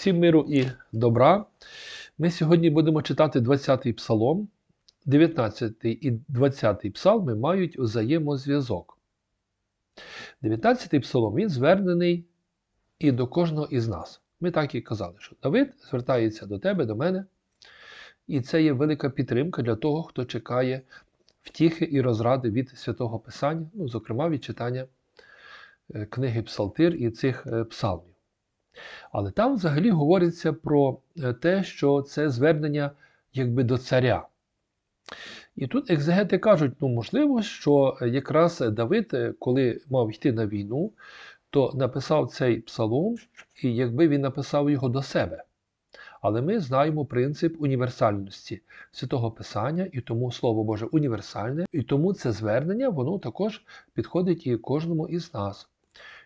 Всім миру і добра. Ми сьогодні будемо читати 20-й псалом. 19 і 20 псалми мають взаємозв'язок. 19-й псалом він звернений і до кожного із нас. Ми так і казали, що Давид звертається до тебе, до мене. І це є велика підтримка для того, хто чекає втіхи і розради від святого Писання, ну, зокрема від читання е, книги Псалтир і цих е, псалмів. Але там взагалі говориться про е, те, що це звернення якби до царя. І тут екзегети кажуть, ну можливо, що якраз Давид, коли мав йти на війну, то написав цей псалом, і якби він написав його до себе. Але ми знаємо принцип універсальності святого Писання, і тому Слово Боже універсальне, і тому це звернення воно також підходить і кожному із нас.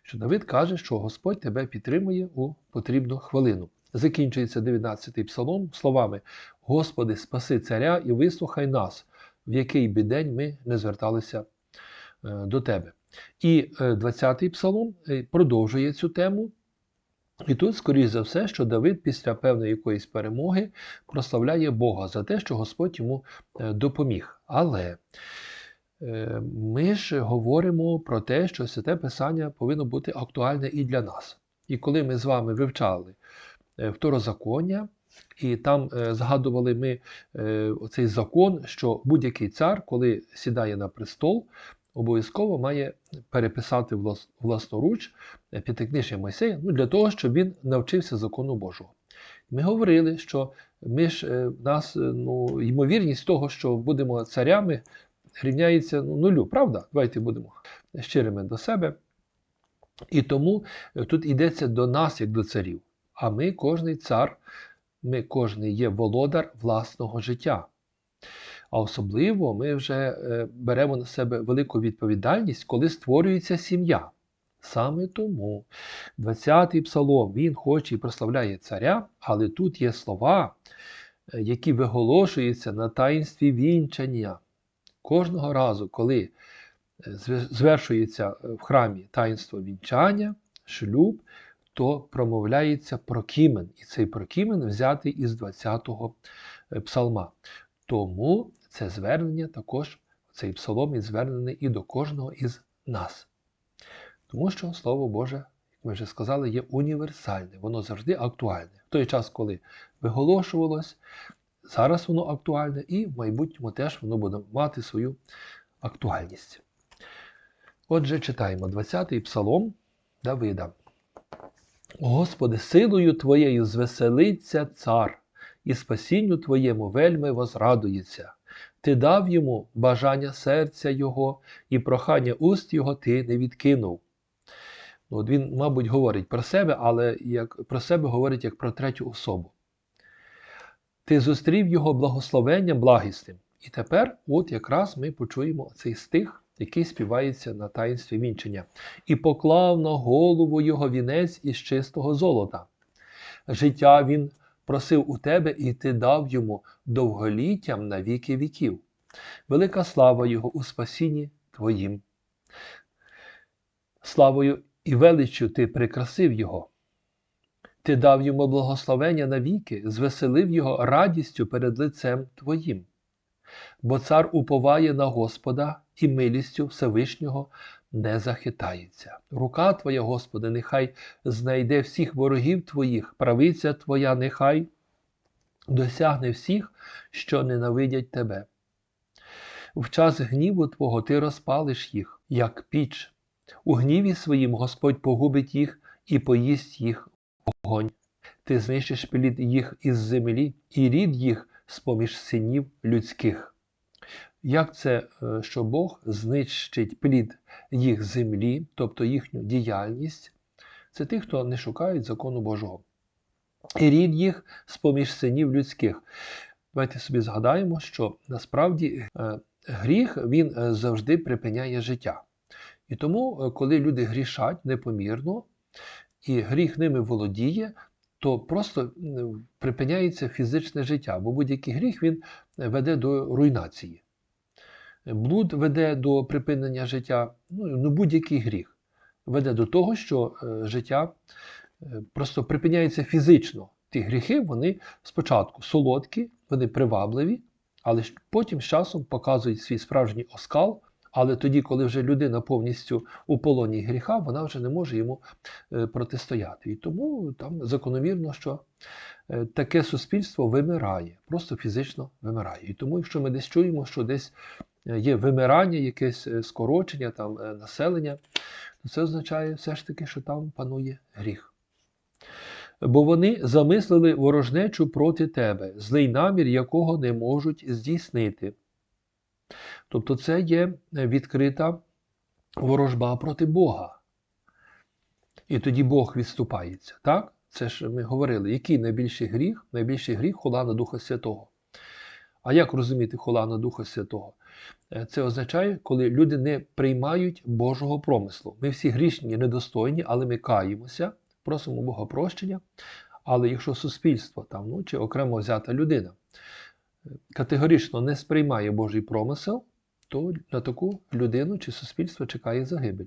Що Давид каже, що Господь тебе підтримує у потрібну хвилину. Закінчується 19-й псалом словами: Господи, спаси царя і вислухай нас, в який би день ми не зверталися е, до Тебе. І 20-й псалом е, продовжує цю тему. І тут, скоріш за все, що Давид після певної якоїсь перемоги прославляє Бога за те, що Господь йому е, допоміг. Але ми ж говоримо про те, що святе Писання повинно бути актуальне і для нас. І коли ми з вами вивчали второзаконня, і там згадували ми оцей закон, що будь-який цар, коли сідає на престол, обов'язково має переписати власноруч п'ятикнижжя Мойсея ну, для того, щоб він навчився закону Божого. Ми говорили, що ми ж нас ну, ймовірність того, що будемо царями, рівняється ну, нулю, правда? Давайте будемо щирими до себе. І тому тут йдеться до нас, як до царів. А ми, кожний цар, ми кожний є володар власного життя. А особливо ми вже е, беремо на себе велику відповідальність, коли створюється сім'я. Саме тому 20-й псалом він хоче і прославляє царя, але тут є слова, е, які виголошуються на таїнстві вінчання. Кожного разу, коли е, звершується в храмі таїнство вінчання, шлюб, то промовляється прокімен. І цей прокімен взятий із 20-го е, псалма. Тому це звернення також, цей псалом звернений і до кожного із нас. Тому що Слово Боже, як ми вже сказали, є універсальне, воно завжди актуальне. В той час, коли виголошувалось, зараз воно актуальне, і в майбутньому теж воно буде мати свою актуальність. Отже, читаємо 20-й псалом Давида. Господи, силою Твоєю звеселиться цар, і спасінню Твоєму вельми возрадується. Ти дав йому бажання серця Його, і прохання уст Його ти не відкинув. Ну, от Він, мабуть, говорить про себе, але як про себе говорить як про третю особу. Ти зустрів його благословенням благісним. І тепер, от якраз ми почуємо цей стих який співається на таїнстві вінчення, і поклав на голову його вінець із чистого золота. Життя він просив у тебе, і ти дав йому довголіттям на віки віків. Велика слава Його у спасінні Твоїм. Славою і величчю ти прикрасив Його. Ти дав йому благословення навіки, звеселив його радістю перед лицем Твоїм. Бо цар уповає на Господа і милістю Всевишнього не захитається. Рука Твоя, Господи, нехай знайде всіх ворогів Твоїх, правиця Твоя, нехай досягне всіх, що ненавидять Тебе. В час гніву Твого Ти розпалиш їх, як піч. У гніві своїм Господь погубить їх і поїсть їх огонь. Ти знищиш плід їх із землі, і рід їх з поміж синів людських. Як це, е, що Бог знищить плід їх землі, тобто їхню діяльність, це ті, хто не шукають закону Божого. І рід їх з-поміж синів людських. Давайте собі згадаємо, що насправді е, гріх він е, завжди припиняє життя. І тому, коли люди грішать непомірно, і гріх ними володіє, то просто припиняється фізичне життя, бо будь-який гріх він веде до руйнації. Блуд веде до припинення життя, ну, ну будь-який гріх веде до того, що е, життя е, просто припиняється фізично. Ті гріхи, вони спочатку солодкі, вони привабливі, але потім з часом показують свій справжній оскал. Але тоді, коли вже людина повністю у полоні гріха, вона вже не може йому е, протистояти. І тому там закономірно, що е, таке суспільство вимирає, просто фізично вимирає. І тому, якщо ми десь чуємо, що десь е, є вимирання, якесь скорочення там, населення, то це означає все ж таки, що там панує гріх. Бо вони замислили ворожнечу проти тебе, злий намір якого не можуть здійснити. Тобто це є відкрита ворожба проти Бога. І тоді Бог відступається. Так? Це ж ми говорили, який найбільший гріх? Найбільший гріх хула на Духа Святого. А як розуміти хула на Духа Святого? Е, Це означає, коли люди не приймають Божого промислу. Ми всі грішні, недостойні, але ми каємося, просимо Бога прощення. Але якщо суспільство там, ну, чи окремо взята людина е, категорично не сприймає Божий промисел, то на таку людину чи суспільство чекає загибель.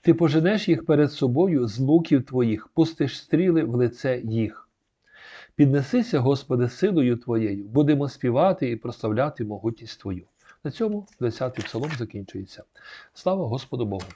Ти поженеш їх перед собою з луків твоїх, пустиш стріли в лице їх. Піднесися, Господи, силою Твоєю, будемо співати і прославляти могутність Твою. На цьому 20-й псалом закінчується. Слава Господу Богу!